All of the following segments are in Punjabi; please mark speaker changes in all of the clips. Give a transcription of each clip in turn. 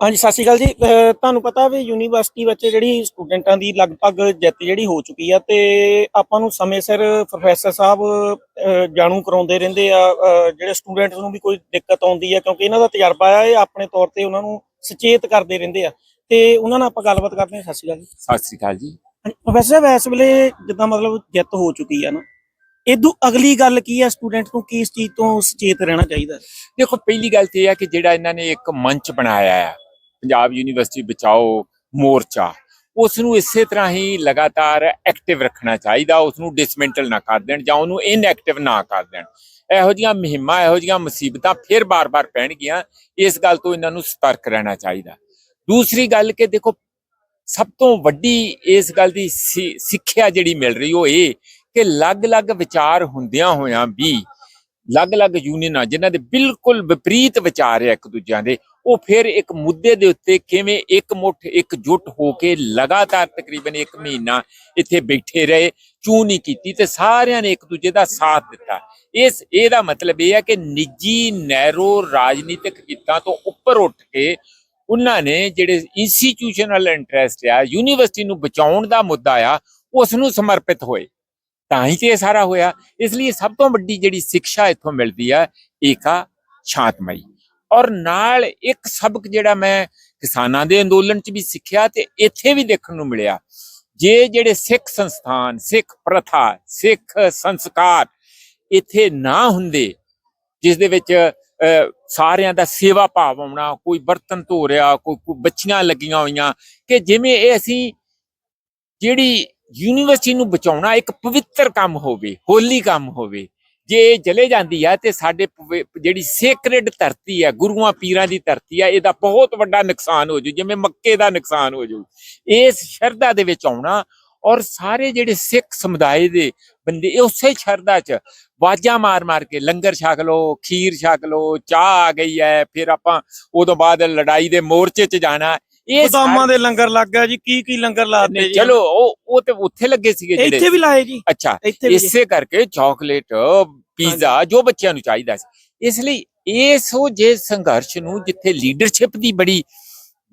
Speaker 1: ਹਾਂਜੀ ਸਤਿ ਸ਼੍ਰੀ ਅਕਾਲ ਜੀ। ਅਹ ਤੁਹਾਨੂੰ ਪਤਾ ਵੀ ਯੂਨੀਵਰਸਿਟੀ ਵਿੱਚ ਜਿਹੜੀ ਸਟੂਡੈਂਟਾਂ ਦੀ ਲਗਭਗ ਜਿੱਤ ਜਿਹੜੀ ਹੋ ਚੁੱਕੀ ਆ ਤੇ ਆਪਾਂ ਨੂੰ ਸਮੇਂ ਸਿਰ ਪ੍ਰੋਫੈਸਰ ਸਾਹਿਬ ਅਹ ਜਾਣੂ ਕਰਾਉਂਦੇ ਰਹਿੰਦੇ ਆ। ਅਹ ਜਿਹੜੇ ਸਟੂਡੈਂਟਸ ਨੂੰ ਵੀ ਕੋਈ ਦਿੱਕਤ ਆਉਂਦੀ ਆ ਕਿਉਂਕਿ ਇਹਨਾਂ ਦਾ ਤਜਰਬਾ ਆ ਇਹ ਆਪਣੇ ਤੌਰ ਤੇ ਉਹਨਾਂ ਨੂੰ ਸੁਚੇਤ ਕਰਦੇ ਰਹਿੰਦੇ ਆ। ਤੇ ਉਹਨਾਂ ਨਾਲ ਆਪਾਂ ਗੱਲਬਾਤ ਕਰਦੇ ਹਾਂ। ਸਤਿ ਸ਼੍ਰੀ ਅਕਾਲ ਜੀ।
Speaker 2: ਸਤਿ ਸ੍ਰੀ ਅਕਾਲ ਜੀ।
Speaker 1: ਹਾਂਜੀ, ਪ੍ਰੋਫੈਸਰ ਸਾਹਿਬ ਇਸ ਵੇਲੇ ਜਿੱਦਾਂ ਮਤਲਬ ਜਿੱਤ ਹੋ ਚੁੱਕੀ ਆ ਨਾ ਇਦੋਂ ਅਗਲੀ ਗੱਲ ਕੀ ਆ? ਸਟੂਡੈਂਟ ਨੂੰ ਕਿਸ ਚੀਜ਼ ਤੋਂ ਸੁਚੇਤ ਰਹਿਣਾ ਚਾਹੀਦਾ?
Speaker 2: ਦੇਖੋ ਪਹਿਲੀ ਗੱਲ ਤੇ ਇਹ ਹੈ ਕਿ ਜਿਹੜਾ ਇਹਨਾਂ ਨੇ ਇੱਕ ਮੰਚ ਬਣਾਇਆ ਹੈ ਪੰਜਾਬ ਯੂਨੀਵਰਸਿਟੀ ਬਚਾਓ ਮੋਰਚਾ ਉਸ ਨੂੰ ਇਸੇ ਤਰ੍ਹਾਂ ਹੀ ਲਗਾਤਾਰ ਐਕਟਿਵ ਰੱਖਣਾ ਚਾਹੀਦਾ ਉਸ ਨੂੰ ਡਿਸਮੈਂਟਲ ਨਾ ਕਰ ਦੇਣ ਜਾਂ ਉਹਨੂੰ ਇਨਐਕਟਿਵ ਨਾ ਕਰ ਦੇਣ। ਇਹੋ ਜੀਆਂ ਮੁਹਿੰਮਾਂ, ਇਹੋ ਜੀਆਂ ਮੁਸੀਬਤਾਂ ਫਿਰ ਬਾਰ-ਬਾਰ ਪੈਣਗੀਆਂ, ਇਸ ਗੱਲ ਤੋਂ ਇਹਨਾਂ ਨੂੰ ਸਤਰਕ ਰਹਿਣਾ ਚਾਹੀਦਾ। ਦੂਸਰੀ ਗੱਲ ਕਿ ਦੇਖੋ, ਸਭ ਤੋਂ ਵੱਡੀ ਇਸ ਗੱਲ ਦੀ ਸਿ- ਸਿੱਖਿਆ ਜਿਹੜੀ ਮਿਲ ਰਹੀ ਉਹ ਇਹ ਕਿ ਅਲੱਗ-ਅਲੱਗ ਵਿਚਾਰ ਹੁੰਦਿਆਂ ਹੋਇਆਂ ਵੀ ਅਲੱਗ-ਅਲੱਗ ਯੂਨੀਅਨਾਂ, ਜਿਨ੍ਹਾਂ ਦੇ ਬਿਲਕੁਲ ਵਿਪਰੀਤ ਵਿਚਾਰ ਹੈ ਇੱਕ ਦੂਜਿਆਂ ਦੇ ਉਹ ਫਿਰ ਇੱਕ ਮੁੱਦੇ ਦੇ ਉੱਤੇ ਕਿਵੇਂ ਇੱਕ ਮੁੱਠ, ਇੱਕ ਜੁੱਟ ਹੋ ਕੇ ਲਗਾਤਾਰ ਤਕਰੀਬਨ 1 ਮਹੀਨਾ ਇੱਥੇ ਬੈਠੇ ਰਹੇ ਚੂ ਨਹੀਂ ਕੀਤੀ ਤੇ ਸਾਰਿਆਂ ਨੇ ਇੱਕ ਦੂਜੇ ਦਾ ਸਾਥ ਦਿੱਤਾ। ਇਸ, ਇਹਦਾ ਮਤਲਬ ਇਹ ਹੈ ਕਿ ਨਿੱਜੀ ਨੈਰੋ ਰਾਜਨੀਤਿਕ ਹਿੱਤਾਂ ਤੋਂ ਉੱਪਰ ਉੱਠ ਕੇ ਉਹਨਾਂ ਨੇ ਜਿਹੜੇ ਇੰਸਟੀਟਿਊਸ਼ਨਲ ਇੰਟਰਸਟ ਆ ਯੂਨੀਵਰਸਿਟੀ ਨੂੰ ਬਚਾਉਣ ਦਾ ਮੁੱਦਾ ਆ, ਉਸ ਨੂੰ ਸਮਰਪਿਤ ਹੋਏ। ਤਾਂ ਹੀ ਤੇ ਇਹ ਸਾਰਾ ਹੋਇਆ। ਇਸ ਲਈ ਸਭ ਤੋਂ ਵੱਡੀ ਜਿਹੜੀ ਸਿੱਖਿਆ ਇੱਥੋਂ ਮਿਲਦੀ ਆ, ਏਕਾ ਸ਼ਾਂਤਮਈ ਔਰ ਨਾਲ ਇੱਕ ਸਬਕ ਜਿਹੜਾ ਮੈਂ ਕਿਸਾਨਾਂ ਦੇ ਅੰਦੋਲਨ 'ਚ ਵੀ ਸਿੱਖਿਆ ਤੇ ਇੱਥੇ ਵੀ ਦੇਖਣ ਨੂੰ ਮਿਲਿਆ। ਜੇ ਜਿਹੜੇ ਸਿੱਖ ਸੰਸਥਾਨ ਸਿੱਖ ਪ੍ਰਥਾ ਸਿੱਖ ਸੰਸਕਾਰ ਇੱਥੇ ਨਾ ਹੁੰਦੇ ਜਿਸ ਦੇ ਵਿੱਚ ਅਹ, ਸਾਰਿਆਂ ਦਾ ਸੇਵਾ ਭਾਵ ਆਉਣਾ ਕੋਈ ਬਰਤਨ ਧੋ ਰਿਹਾ ਕੋਈ ਕੋਈ ਬੱਚੀਆਂ ਲੱਗੀਆਂ ਹੋਈਆਂ ਕਿ ਜਿਵੇਂ ਇਹ ਅਸੀਂ ਜਿਹੜੀ ਯੂਨੀਵਰਸਿਟੀ ਨੂੰ ਬਚਾਉਣਾ ਇੱਕ ਪਵਿੱਤਰ ਕੰਮ ਹੋਵੇ ਹੋਲੀ ਕੰਮ ਹੋਵੇ ਜੇ ਇਹ ਜਲੇ ਜਾਂਦੀ ਹੈ ਤੇ ਸਾਡੇ ਜਿਹੜੀ ਸੇਕ੍ਰੇਡ ਧਰਤੀ ਹੈ ਗੁਰੂਆਂ ਪੀਰਾਂ ਦੀ ਧਰਤੀ ਹੈ ਇਹਦਾ ਬਹੁਤ ਵੱਡਾ ਨੁਕਸਾਨ ਹੋ ਜੂ ਜਿਵੇਂ ਮੱਕੇ ਦਾ ਨੁਕਸਾਨ ਹੋ ਜੂ। ਇਸ ਸ਼ਰਧਾ ਦੇ ਵਿੱਚ ਆਉਣਾ ਔਰ ਸਾਰੇ ਜਿਹੜੇ ਸਿੱਖ ਸਮੁਦਾਇ ਦੇ ਬੰਦੇ ਇਹ ਉਸੇ ਸ਼ਰਧਾ 'ਚ ਵਾਜਾਂ ਮਾਰ ਮਾਰ ਕੇ ਲੰਗਰ ਛਕ ਲਓ ਖੀਰ ਛਕ ਲਓ ਚਾਹ ਆ ਗਈ ਹੈ ਫਿਰ ਆਪਾਂ ਉਦੋਂ ਬਾਅਦ ਲੜਾਈ ਦੇ ਮੋਰਚੇ 'ਚ ਜਾਣਾ। ਇਹ
Speaker 1: ਬਦਾਮਾਂ ਦੇ ਲੰਗਰ ਲੱਗ ਗਿਆ ਜੀ ਕੀ ਕੀ ਲੰਗਰ ਲਾਤੇ
Speaker 2: ਸਾਰੇ-
Speaker 1: ਜੀ?
Speaker 2: ਚਲੋ ਉਹ ਉਹ ਤੇ ਉੱਥੇ ਲੱਗੇ ਸੀਗੇ
Speaker 1: ਇੱਥੇ
Speaker 2: ਜਿਹੜੇ
Speaker 1: ਵੀ ਲਾਏ ਜੀ।
Speaker 2: ਅੱਛਾ
Speaker 1: ਇੱਥੇ।
Speaker 2: ਇਸੇ ਕਰਕੇ ਚਾਕਲੇਟ ਪੀਜ਼ਾ ਜੋ ਬੱਚਿਆਂ ਨੂੰ ਚਾਹੀਦਾ ਸੀ। ਇਸ ਲਈ ਇਸ ਉਹ ਜੇ ਸੰਘਰਸ਼ ਨੂੰ ਜਿੱਥੇ ਲੀਡਰਸ਼ਿਪ ਦੀ ਬੜੀ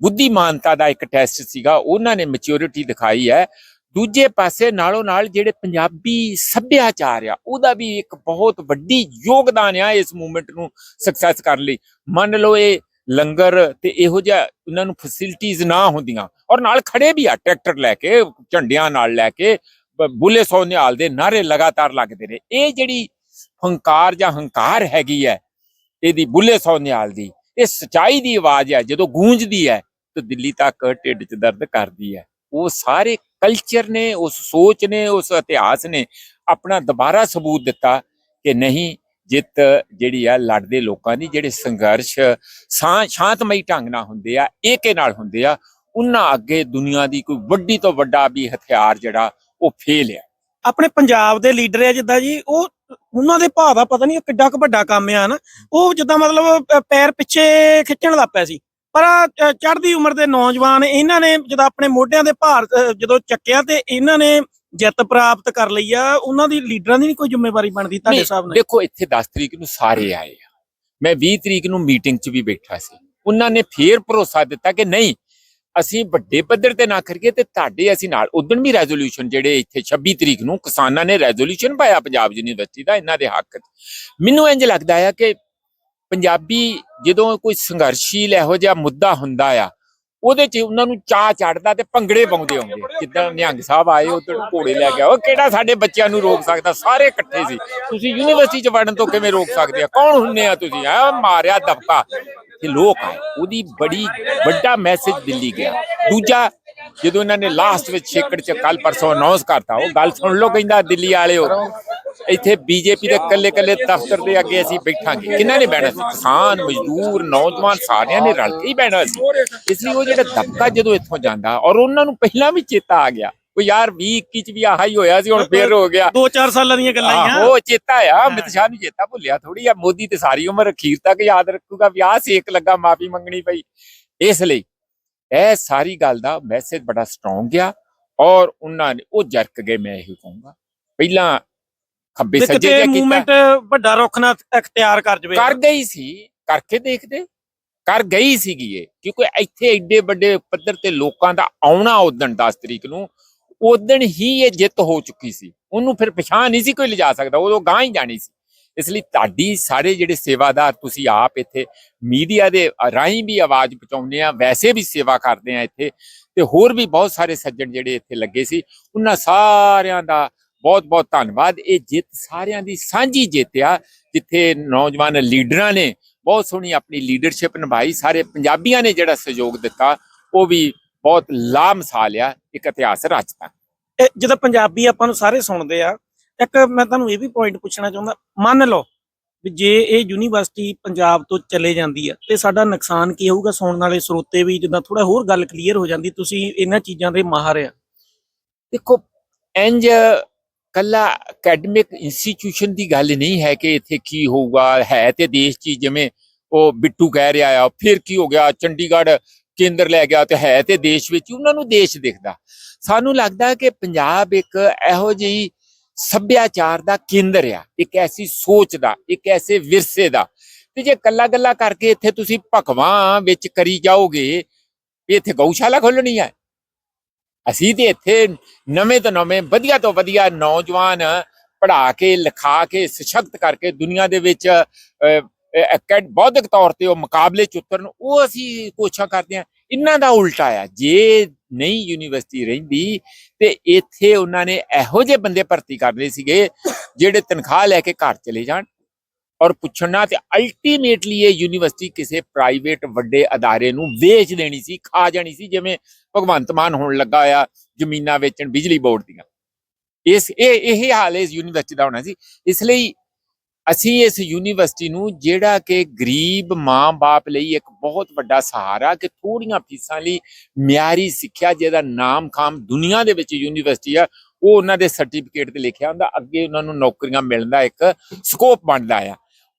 Speaker 2: ਬੁੱਧੀਮਾਨਤਾ ਦਾ ਇੱਕ ਟੈਸਟ ਸੀਗਾ, ਉਹਨਾਂ ਨੇ ਮੈਚਿਓਰਿਟੀ ਦਿਖਾਈ ਹੈ। ਦੂਜੇ ਪਾਸੇ ਨਾਲੋਂ ਨਾਲ ਜਿਹੜੇ ਪੰਜਾਬੀ ਸੱਭਿਆਚਾਰ ਆ, ਉਹਦਾ ਵੀ ਇੱਕ ਬਹੁਤ ਵੱਡੀ ਯੋਗਦਾਨ ਆ ਇਸ ਮੂਵਮੈਂਟ ਨੂੰ ਸਕਸੈਸ ਕਰਨ ਲਈ। ਮੰਨ ਲਓ ਇਹ ਲੰਗਰ ਤੇ ਇਹੋ ਜਿਹਾ ਉਹਨਾਂ ਨੂੰ ਫੈਸਿਲਿਟੀਆਂ ਨਾ ਹੁੰਦੀਆਂ, ਔਰ ਨਾਲ ਖੜੇ ਵੀ ਆ ਟਰੈਕਟਰ ਲੈ ਕੇ, ਝੰਡਿਆਂ ਨਾਲ ਲੈ ਕੇ, ਬ- ਬੁੱਲੇ ਸੋ ਨਿਹਾਲ ਦੇ ਨਾਰੇ ਲਗਾਤਾਰ ਲੱਗਦੇ ਨੇ। ਇਹ ਜਿਹੜੀ ਹੰਕਾਰ ਜਾਂ ਹੰਕਾਰ ਹੈਗੀ ਹੈ, ਇਹਦੀ ਬੁੱਲੇ ਸੋ ਨਿਹਾਲ ਦੀ, ਇਹ ਸਚਾਈ ਦੀ ਆਵਾਜ਼ ਹੈ, ਜਦੋਂ ਗੂੰਜਦੀ ਹੈ, ਤਾਂ ਦਿੱਲੀ ਤੱਕ ਢਿੱਡ 'ਚ ਦਰਦ ਕਰਦੀ ਹੈ। ਉਹ ਸਾਰੇ ਕਲਚਰ ਨੇ, ਉਸ ਸੋਚ ਨੇ, ਉਸ ਇਤਿਹਾਸ ਨੇ ਆਪਣਾ ਦੁਬਾਰਾ ਸਬੂਤ ਦਿੱਤਾ ਕਿ ਨਹੀਂ, ਜਿੱਤ ਜਿਹੜੀ ਆ ਲੜਦੇ ਲੋਕਾਂ ਦੀ, ਜਿਹੜੇ ਸੰਘਰਸ਼ ਸ਼ਾਂਤਮਈ ਢੰਗ ਨਾਲ ਹੁੰਦੇ ਆ, ਏਕੇ ਨਾਲ ਹੁੰਦੇ ਆ, ਉਹਨਾਂ ਅੱਗੇ ਦੁਨੀਆ ਦੀ ਕੋਈ ਵੱਡੀ ਤੋਂ ਵੱਡਾ ਵੀ ਹਥਿਆਰ ਜਿਹੜਾ, ਉਹ ਫੇਲ ਆ
Speaker 1: ਆਪਣੇ ਪੰਜਾਬ ਦੇ ਲੀਡਰ ਆ ਜਿੱਦਾਂ ਜੀ, ਉਹ ਉਹਨਾਂ ਦੇ ਭਾਅ ਦਾ ਪਤਾ ਨਹੀਂ ਕਿੱਡਾ ਕੁ ਵੱਡਾ ਕੰਮ ਆ ਨਾ ਉਹ ਜਿੱਦਾਂ ਮਤਲਬ ਪੈਰ ਪਿੱਛੇ ਖਿੱਚਣ ਲੱਗ ਪਿਆ ਸੀ। ਪਰ ਚੜ੍ਹਦੀ ਉਮਰ ਦੇ ਨੌਜਵਾਨ ਇਹਨਾਂ ਨੇ ਜਦੋਂ ਆਪਣੇ ਮੋਢਿਆਂ ਦੇ ਭਾਰ ਜਦੋਂ ਚੱਕਿਆ ਤੇ ਇਹਨਾਂ ਨੇ ਜਿੱਤ ਪ੍ਰਾਪਤ ਕਰ ਲਈ ਆ ਉਹਨਾਂ ਦੀ ਲੀਡਰਾਂ ਦੀ ਨਹੀਂ ਕੋਈ ਜ਼ਿੰਮੇਵਾਰੀ ਬਣਦੀ ਤੁਹਾਡੇ ਹਿਸਾਬ ਨਾਲ?
Speaker 2: ਦੇਖੋ ਇੱਥੇ 10 ਤਰੀਕ ਨੂੰ ਸਾਰੇ ਆਏ ਆ। ਮੈਂ 20 ਤਰੀਕ ਨੂੰ ਮੀਟਿੰਗ 'ਚ ਵੀ ਬੈਠਾ ਸੀ। ਉਹਨਾਂ ਨੇ ਫੇਰ ਭਰੋਸਾ ਦਿੱਤਾ ਕਿ ਨਹੀਂ ਅਸੀਂ ਵੱਡੇ ਪੱਧਰ ਤੇ ਨਾ ਕਰੀਏ ਤੇ ਤੁਹਾਡੇ ਅਸੀਂ ਨਾਲ ਉਦੋਂ ਵੀ ਰੈਜ਼ੋਲੂਸ਼ਨ ਜਿਹੜੇ ਇੱਥੇ 26 ਤਰੀਕ ਨੂੰ ਕਿਸਾਨਾਂ ਨੇ ਰੈਜ਼ੋਲੂਸ਼ਨ ਪਾਇਆ ਪੰਜਾਬ ਯੂਨੀਵਰਸਿਟੀ ਦਾ, ਇਹਨਾਂ ਦੇ ਹੱਕ 'ਚ ਮੈਨੂੰ ਇੰਜ ਲੱਗਦਾ ਆ ਕਿ ਪੰਜਾਬੀ ਜਦੋਂ ਕੋਈ ਸੰਘਰਸ਼ੀਲ ਇਹੋ ਜਿਹਾ ਮੁੱਦਾ ਹੁੰਦਾ ਆ ਉਹਦੇ 'ਚ ਉਹਨਾਂ ਨੂੰ ਚਾਹ ਚੜਦਾ ਤੇ ਭੰਗੜੇ ਪਾਉਂਦੇ ਆਉਂਦੇ ਜਿੱਦਾਂ ਨਿਹੰਗ ਸਾਹਿਬ ਆਏ ਉਦੋਂ ਘੋੜੇ ਲੈ ਕੇ ਉਹ ਕਿਹੜਾ ਸਾਡੇ ਬੱਚਿਆਂ ਨੂੰ ਰੋਕ ਸਕਦਾ? ਸਾਰੇ ਇਕੱਠੇ ਸੀ। ਤੁਸੀਂ ਯੂਨੀਵਰਸਿਟੀ 'ਚ ਵੜਨ ਤੋਂ ਕਿਵੇਂ ਰੋਕ ਸਕਦੇ ਆ? ਕੌਣ ਹੁੰਨੇ ਆ ਤੁਸੀਂ? ਆ ਮਾਰਿਆ ਦਬਕਾ। ਤੇ ਲੋਕ ਆਏ। ਉਹਦੀ ਬੜੀ ਵੱਡਾ ਮੈਸੇਜ ਦਿੱਲੀ ਗਿਆ। ਦੂਜਾ, ਜਦੋਂ ਇਹਨਾਂ ਨੇ ਲਾਸਟ ਵਿੱਚ ਛੇਕੜ 'ਚ ਕੱਲ ਪਰਸੋਂ ਅਨਾਉਂਸ ਕਰਤਾ, ਉਹ ਗੱਲ ਸੁਣ ਲਓ ਕਹਿੰਦਾ ਦਿੱਲੀ ਵਾਲਿਓ। ਇੱਥੇ ਬੀਜੇਪੀ ਦੇ ਕੱਲੇ ਕੱਲੇ ਦਫ਼ਤਰ ਦੇ ਅੱਗੇ ਅਸੀਂ ਬੈਠਾਂਗੇ। ਕਿਹਨਾਂ ਨੇ ਬਹਿਣਾ ਸੀ? ਕਿਸਾਨ ਮਜ਼ਦੂਰ ਨੌਜਵਾਨ ਸਾਰਿਆਂ ਨੇ ਰਲ ਕੇ ਹੀ ਬਹਿਣਾ ਸੀ। ਇਸ ਲਈ ਉਹ ਜਿਹੜਾ ਦਬਕਾ ਜਦੋਂ ਇੱਥੋਂ ਜਾਂਦਾ ਔਰ ਉਹਨਾਂ ਨੂੰ ਪਹਿਲਾਂ ਵੀ ਚੇਤਾ ਆ ਗਿਆ ਉਹ ਯਾਰ 20 21 ਚ ਵੀ ਆਹ ਹੀ ਹੋਇਆ ਸੀ ਹੁਣ ਫੇਰ ਹੋ ਗਿਆ।
Speaker 1: 2-4 ਸਾਲਾਂ ਦੀਆਂ ਗੱਲਾਂ ਹੀ ਆ।
Speaker 2: ਆਹੋ ਚੇਤਾ ਆ ਅਮਿਤ ਸ਼ਾਹ ਨੂੰ ਚੇਤਾ ਭੁੱਲਿਆ ਥੋੜੀ ਆ ਮੋਦੀ ਤੇ ਸਾਰੀ ਉਮਰ ਅਖੀਰ ਤੱਕ ਯਾਦ ਰੱਖੂਗਾ ਵੀ ਆਹ ਸੇਕ ਲੱਗਾ ਮਾਫੀ ਮੰਗਣੀ ਪਈ। ਇਸ ਲਈ ਇਹ ਸਾਰੀ ਗੱਲ ਦਾ ਮੈਸੇਜ ਬੜਾ ਸਟਰੋਂਗ ਆ ਔਰ ਉਹਨਾਂ ਨੇ ਉਹ ਜਰਕ ਗਏ ਮੈਂ ਇਹੀ ਕਹੂੰਗਾ। ਪਹਿਲਾਂ ਖੱਬੇ ਸੱਜੇ
Speaker 1: ਕਿਤੇ
Speaker 2: ਕੀਤਾ
Speaker 1: ਮੂਵਮੈਂਟ ਵੱਡਾ ਰੁੱਖ ਨਾ ਅਖਤਿਆਰ ਕਰ ਜਵੇ।
Speaker 2: ਕਰ ਗਈ ਸੀ ਕਰਕੇ ਦੇਖਦੇ। ਕਰ ਗਈ ਸੀਗੀ ਇਹ ਕਿਉਂਕਿ ਇੱਥੇ ਐਡੇ ਵੱਡੇ ਪੱਧਰ ਤੇ ਲੋਕਾਂ ਦਾ ਆਉਣਾ ਉਦਣ 10 ਤਰੀਕ ਨੂੰ ਉਦਣ ਹੀ ਇਹ ਜਿੱਤ ਹੋ ਚੁੱਕੀ ਸੀ। ਉਹਨੂੰ ਫਿਰ ਪਛਾਣ ਨਹੀਂ ਸੀ ਕੋਈ ਲਿਜਾ ਸਕਦਾ ਉਦੋਂ ਗਾਂ ਹੀ ਜਾਣੀ ਸੀ। ਇਸ ਲਈ ਤੁਹਾਡੀ ਸਾਰੇ ਜਿਹੜੇ ਸੇਵਾਦਾਰ ਤੁਸੀਂ ਆਪ ਇੱਥੇ ਮੀਡੀਆ ਦੇ ਰਾਹੀਂ ਵੀ ਆਵਾਜ਼ ਪਹੁੰਚਾਉਂਦੇ ਆ ਵੈਸੇ ਵੀ ਸੇਵਾ ਕਰਦੇ ਆ ਇੱਥੇ। ਤੇ ਹੋਰ ਵੀ ਬਹੁਤ ਸਾਰੇ ਸੱਜਣ ਜਿਹੜੇ ਇੱਥੇ ਲੱਗੇ ਸੀ ਉਹਨਾਂ ਸਾਰਿਆਂ ਦਾ ਬਹੁਤ ਬਹੁਤ ਧੰਨਵਾਦ। ਇਹ ਜਿੱਤ ਸਾਰਿਆਂ ਦੀ ਸਾਂਝੀ ਜਿੱਤ ਆ ਜਿੱਥੇ ਨੌਜਵਾਨ ਲੀਡਰਾਂ ਨੇ ਬਹੁਤ ਸੋਹਣੀ ਆਪਣੀ ਲੀਡਰਸ਼ਿਪ ਨਿਭਾਈ। ਸਾਰੇ ਪੰਜਾਬੀਆਂ ਨੇ ਜਿਹੜਾ ਸਹਿਯੋਗ ਦਿੱਤਾ ਉਹ ਵੀ ਬਹੁਤ ਲਾਮਿਸਾਲ ਆ ਇੱਕ ਇਤਿਹਾਸ ਰਚਤਾ
Speaker 1: ਜਦੋਂ ਪੰਜਾਬੀ ਆਪਾਂ ਨੂੰ ਸਾਰੇ ਸੁਣਦੇ ਆ ਇੱਕ ਮੈਂ ਤੁਹਾਨੂੰ ਇਹ ਵੀ ਪੁਆਇੰਟ ਪੁੱਛਣਾ ਚਾਹੁੰਦਾ ਮੰਨ ਲਓ ਵੀ ਜੇ ਇਹ ਯੂਨੀਵਰਸਿਟੀ ਪੰਜਾਬ ਤੋਂ ਚਲੇ ਜਾਂਦੀ ਆ ਤੇ ਸਾਡਾ ਨੁਕਸਾਨ ਕੀ ਹੋਊਗਾ? ਸੁਣਨ ਵਾਲੇ ਸਰੋਤੇ ਵੀ ਜਿੱਦਾਂ ਥੋੜਾ ਹੋਰ ਗੱਲ ਕਲੀਅਰ ਹੋ ਜਾਂਦੀ ਤੁਸੀਂ ਇਹਨਾਂ ਚੀਜ਼ਾਂ ਦੇ ਮਾਹਰ ਆ।
Speaker 2: ਦੇਖੋ ਇੰਜ ਕੱਲਾ ਅਕੈਡਮਿਕ ਇੰਸਟੀਚਿਊਸ਼ਨ ਦੀ ਗੱਲ ਨਹੀਂ ਹੈ ਕਿ ਇੱਥੇ ਕੀ ਹੋਊਗਾ, ਹੈ ਤੇ ਦੇਸ਼ 'ਚ ਜਿਵੇਂ ਉਹ ਬਿੱਟੂ ਕਹਿ ਰਿਹਾ ਆ, ਫਿਰ ਕੀ ਹੋ ਗਿਆ, ਚੰਡੀਗੜ੍ਹ ਕੇਂਦਰ ਲੈ ਗਿਆ ਤੇ ਹੈ ਤੇ ਦੇਸ਼ ਵਿੱਚ ਉਹਨਾਂ ਨੂੰ ਦੇਸ਼ ਦਿਖਦਾ। ਸਾਨੂੰ ਲੱਗਦਾ ਕਿ ਪੰਜਾਬ ਇੱਕ ਇਹੋ ਜਿਹੀ ਸੱਭਿਆਚਾਰ ਦਾ ਕੇਂਦਰ ਆ, ਇੱਕ ਐਸੀ ਸੋਚ ਦਾ, ਇੱਕ ਐਸੇ ਵਿਰਸੇ ਦਾ। ਤੇ ਜੇ ਕੱਲਾ ਗੱਲਾ ਕਰਕੇ ਇੱਥੇ ਤੁਸੀਂ ਭਖਵਾਂ ਵਿੱਚ ਕਰੀ ਜਾਓਗੇ ਇੱਥੇ ਗਊਸ਼ਾਲਾ ਖੋਲਣੀ ਹੈ ਅਸੀਂ ਤੇ ਇੱਥੇ ਨਵੇਂ ਤੋਂ ਨਵੇਂ, ਵਧੀਆ ਤੋਂ ਵਧੀਆ ਨੌਜਵਾਨ ਪੜ੍ਹਾ ਕੇ, ਲਿਖਾ ਕੇ, ਸਸ਼ਕਤ ਕਰਕੇ ਦੁਨੀਆ ਦੇ ਵਿੱਚ ਅਕੈਡ ਬੌਧਿਕ ਤੌਰ ਤੇ ਉਹ ਮੁਕਾਬਲੇ ਚ ਉਤਰਨ, ਉਹ ਅਸੀਂ ਕੋਸ਼ਿਸ਼ਾਂ ਕਰਦੇ ਹਾਂ। ਇਹਨਾਂ ਦਾ ਉਲਟਾ ਆ, ਜੇ ਨਹੀਂ ਯੂਨੀਵਰਸਿਟੀ ਰਹਿੰਦੀ ਤੇ ਇੱਥੇ ਉਹਨਾਂ ਨੇ ਇਹੋ ਜਿਹੇ ਬੰਦੇ ਭਰਤੀ ਕਰਨੇ ਸੀਗੇ ਜਿਹੜੇ ਤਨਖਾਹ ਲੈ ਕੇ ਘਰ ਚਲੇ ਜਾਣ। ਔਰ ਪੁੱਛਣਾ ਤੇ ਅਲਟੀਮੇਟਲੀ ਇਹ ਯੂਨੀਵਰਸਿਟੀ ਕਿਸੇ ਪ੍ਰਾਈਵੇਟ ਵੱਡੇ ਅਦਾਰੇ ਨੂੰ ਵੇਚ ਦੇਣੀ ਸੀ, ਖਾ ਜਾਣੀ ਸੀ, ਜਿਵੇਂ ਭਗਵੰਤ ਮਾਨ ਹੋਣ ਲੱਗਾ ਆ ਜ਼ਮੀਨਾਂ ਵੇਚਣ ਬਿਜਲੀ ਬੋਰਡ ਦੀਆਂ। ਇਸ, ਇਹ ਇਹ ਹਾਲ ਇਸ ਯੂਨੀਵਰਸਿਟੀ ਦਾ ਹੋਣਾ ਸੀ। ਇਸ ਲਈ ਅਸੀਂ ਇਸ ਯੂਨੀਵਰਸਿਟੀ ਨੂੰ ਜਿਹੜਾ ਕਿ ਗਰੀਬ ਮਾਂ-ਬਾਪ ਲਈ ਇੱਕ ਬਹੁਤ ਵੱਡਾ ਸਹਾਰਾ ਕਿ ਥੋੜੀਆਂ ਫੀਸਾਂ ਲਈ ਮਿਆਰੀ ਸਿੱਖਿਆ, ਜਿਹਦਾ ਨਾਮ ਖਾਮ ਦੁਨੀਆ ਦੇ ਵਿੱਚ ਯੂਨੀਵਰਸਿਟੀ ਆ, ਉਹ ਉਹਨਾਂ ਦੇ ਸਰਟੀਫਿਕੇਟ ਤੇ ਲਿਖਿਆ ਹੁੰਦਾ। ਅੱਗੇ ਉਹਨਾਂ ਨੂੰ ਨੌਕਰੀਆਂ ਮਿਲਣ ਦਾ ਇੱਕ ਸਕੋਪ ਬਣਦਾ ਆ।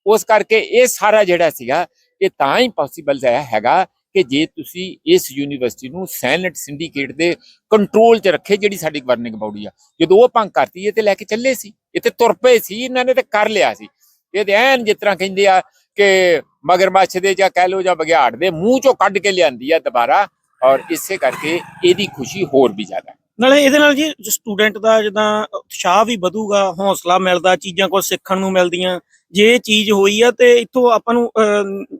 Speaker 2: ਉਸ ਕਰਕੇ ਇਹ ਸਾਰਾ ਜਿਹੜਾ ਸੀਗਾ, ਇਹ ਤਾਂ ਹੀ ਪੋਸੀਬਲ ਹੈਗਾ ਕਿ ਜੇ ਤੁਸੀਂ ਇਸ ਯੂਨੀਵਰਸਿਟੀ ਨੂੰ ਸੈਨੇਟ ਸਿੰਡੀਕੇਟ ਦੇ ਕੰਟਰੋਲ 'ਚ ਰੱਖੇ ਜਿਹੜੀ ਸਾਡੀ ਗਵਰਨਿੰਗ ਬਾਡੀ ਆ। ਜਦੋਂ ਉਹ ਭੰਗ ਕਰਤੀ, ਇਹ ਤੇ ਲੈ ਕੇ ਚੱਲੇ ਸੀ। ਇਹ ਤੇ ਤੁਰ ਪਏ ਸੀ, ਇਹਨਾਂ ਨੇ ਤੇ ਕਰ ਲਿਆ ਸੀ। ਇਹ ਤੇ ਐਨ ਜਿਸ ਤਰ੍ਹਾਂ ਕਹਿੰਦੇ ਆ ਕਿ ਮਗਰਮੱਛ ਦੇ ਜਾਂ ਕਹਿ ਲੋ ਜਾਂ ਬਗਿਆੜ ਦੇ ਮੂੰਹ ਚੋਂ ਕੱਢ ਕੇ ਲਿਆਂਦੀ ਆ ਦੁਬਾਰਾ ਔਰ ਇਸੇ ਕਰਕੇ ਇਹਦੀ ਖੁਸ਼ੀ ਹੋਰ ਵੀ ਜ਼ਿਆਦਾ
Speaker 1: ਨਾਲੇ ਇਹਦੇ ਨਾਲ ਜੀ ਸਟੂਡੈਂਟ ਦਾ ਜਿੱਦਾਂ ਉਤਸ਼ਾਹ ਵੀ ਵਧੂਗਾ, ਹੌਸਲਾ ਮਿਲਦਾ, ਚੀਜ਼ਾਂ ਕੁਝ ਸਿੱਖਣ ਨੂੰ ਮਿਲਦੀਆਂ, ਜੇ ਇਹ ਚੀਜ਼ ਹੋਈ ਆ ਤੇ ਇੱਥੋਂ ਆਪਾਂ ਨੂੰ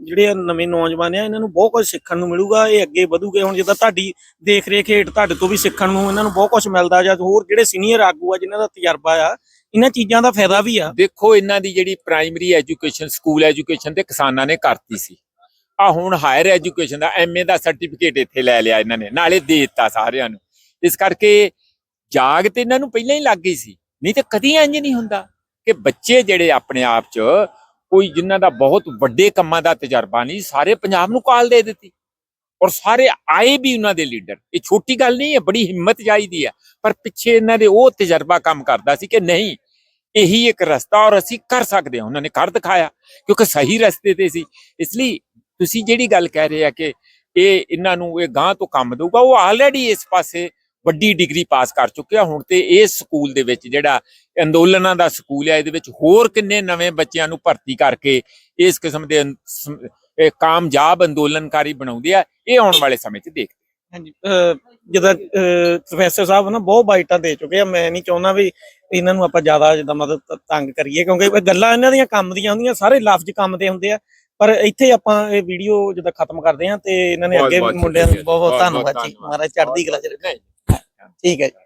Speaker 1: ਜਿਹੜੇ ਨਵੇਂ ਨੌਜਵਾਨ ਆ, ਇਹਨਾਂ ਨੂੰ ਬਹੁਤ ਕੁਝ ਸਿੱਖਣ ਨੂੰ ਮਿਲੂਗਾ, ਇਹ ਅੱਗੇ ਵਧੂਗੇ। ਹੁਣ ਜਿੱਦਾਂ ਤੁਹਾਡੀ ਦੇਖ ਰੇਖ ਹੇਠ ਤੁਹਾਡੇ ਤੋਂ ਵੀ ਸਿੱਖਣ ਨੂੰ ਇਹਨਾਂ ਨੂੰ ਬਹੁਤ ਕੁਝ ਮਿਲਦਾ ਜਾਂ ਹੋਰ ਜਿਹੜੇ ਸੀਨੀਅਰ ਆਗੂ ਆ, ਜਿਨ੍ਹਾਂ ਦਾ ਤਜਰਬਾ ਆ, ਇਹਨਾਂ ਚੀਜ਼ਾਂ ਦਾ ਫਾਇਦਾ ਵੀ ਆ।
Speaker 2: ਦੇਖੋ, ਇਹਨਾਂ ਦੀ ਜਿਹੜੀ ਪ੍ਰਾਇਮਰੀ ਐਜੂਕੇਸ਼ਨ ਸਕੂਲ ਐਜੂਕੇਸ਼ਨ ਤੇ ਕਿਸਾਨਾਂ ਨੇ ਕਰਤੀ ਸੀ। ਆ ਹੁਣ ਹਾਇਰ ਐਜੂਕੇਸ਼ਨ ਦਾ ਐਮਏ ਦਾ ਸਰਟੀਫਿਕੇਟ ਇੱਥੇ ਲੈ ਲਿਆ ਇਹਨਾਂ ਨੇ, ਨਾਲੇ ਦੇ ਦਿੱਤਾ ਸਾਰਿਆਂ ਨੂੰ। ਇਸ ਕਰਕੇ ਜਾਗ ਤੇ ਇਹਨਾਂ ਨੂੰ ਪਹਿਲਾਂ ਹੀ ਲੱਗ ਗਈ ਸੀ। ਨਹੀਂ ਤੇ ਕਦੀ ਇੰਜ ਨਹੀਂ ਹੁੰਦਾ ਕਿ ਬੱਚੇ ਜਿਹੜੇ ਆਪਣੇ ਆਪ 'ਚ ਕੋਈ ਜਿਨ੍ਹਾਂ ਦਾ ਬਹੁਤ ਵੱਡੇ ਕੰਮਾਂ ਦਾ ਤਜਰਬਾ ਨਹੀਂ, ਸਾਰੇ ਪੰਜਾਬ ਨੂੰ ਕਾਲ ਦੇ ਦਿੱਤੀ ਔਰ ਸਾਰੇ ਆਏ ਵੀ ਉਹਨਾਂ ਦੇ ਲੀਡਰ। ਇਹ ਛੋਟੀ ਗੱਲ ਨਹੀਂ ਹੈ ਬੜੀ ਹਿੰਮਤ ਚਾਹੀਦੀ ਹੈ। ਪਰ ਪਿੱਛੇ ਇਹਨਾਂ ਦੇ ਉਹ ਤਜਰਬਾ ਕੰਮ ਕਰਦਾ ਸੀ ਕਿ ਨਹੀਂ, ਇਹੀ ਇੱਕ ਰਸਤਾ ਔਰ ਅਸੀਂ ਕਰ ਸਕਦੇ ਹਾਂ। ਉਹਨਾਂ ਨੇ ਕਰ ਦਿਖਾਇਆ ਕਿਉਂਕਿ ਸਹੀ ਰਸਤੇ ਤੇ ਸੀ। ਇਸ ਲਈ ਤੁਸੀਂ ਜਿਹੜੀ ਗੱਲ ਕਹਿ ਰਹੇ ਆ ਕਿ ਇਹ ਇਹਨਾਂ ਨੂੰ ਇਹ ਗਾਂ ਤੋਂ ਕੰਮ ਦਊਗਾ, ਉਹ ਆਲਰੇਡੀ ਇਸ ਪਾਸੇ ਵੱਡੀ ਡਿਗਰੀ ਪਾਸ ਕਰ ਚੁੱਕਿਆ ਹੁਣ ਤੇ ਇਸ ਸਕੂਲ ਦੇ ਵਿੱਚ ਜਿਹੜਾ ਅੰਦੋਲਨਾਂ ਦਾ ਸਕੂਲ ਹੈ ਇਹਦੇ ਵਿੱਚ ਹੋਰ ਕਿੰਨੇ ਨਵੇਂ ਬੱਚਿਆਂ ਨੂੰ ਭਰਤੀ ਕਰਕੇ ਇਸ ਕਿਸਮ ਦੇ ਇਹ ਕਾਮਯਾਬ ਅੰਦੋਲਨਕਾਰੀ ਬਣਾਉਂਦੇ ਆ ਇਹ ਆਉਣ ਵਾਲੇ ਸਮੇਂ 'ਚ ਦੇਖ
Speaker 1: ਹਾਂਜੀ ਜਿੱਦਾਂ ਪ੍ਰੋਫੈਸਰ ਸਾਹਿਬ ਨਾ ਬਹੁਤ ਬਾਈਟਾਂ ਦੇ ਚੁੱਕੇ ਆ ਮੈਂ ਨਹੀਂ ਚਾਹੁੰਦਾ ਵੀ ਇਹਨਾਂ ਨੂੰ ਆਪਾਂ ਜ਼ਿਆਦਾ ਜਿੱਦਾਂ ਮਦਦ ਤ- ਤੰਗ ਕਰੀਏ ਕਿਉਂਕਿ ਇਹ ਗੱਲਾਂ ਇਹਨਾਂ ਦੀਆਂ ਕੰਮ ਦੀਆਂ ਹੁੰਦੀਆਂ ਸਾਰੇ ਲਫ਼ਜ਼ ਕੰਮ ਦੇ ਹੁੰਦੇ ਆ ਪਰ ਇੱਥੇ ਆਪਾਂ ਇਹ ਵੀਡੀਓ ਜਿੱਦਾਂ ਖਤਮ ਕਰਦੇ ਆ ਤੇ ਇਹਨਾਂ ਨੇ ਅੱਗੇ ਮੁੰਡਿਆਂ ਨੂੰ। ਬਹੁਤ ਬਹੁਤ ਧੰਨਵਾਦ ਜੀ। ਮਹਾਰਾਜ ਚੜ੍ਹਦੀ ਕਲਾ ਚ ਰੱਖੇ।
Speaker 2: ਨਹੀਂ
Speaker 1: ਠੀਕ ਹੈ ਜੀ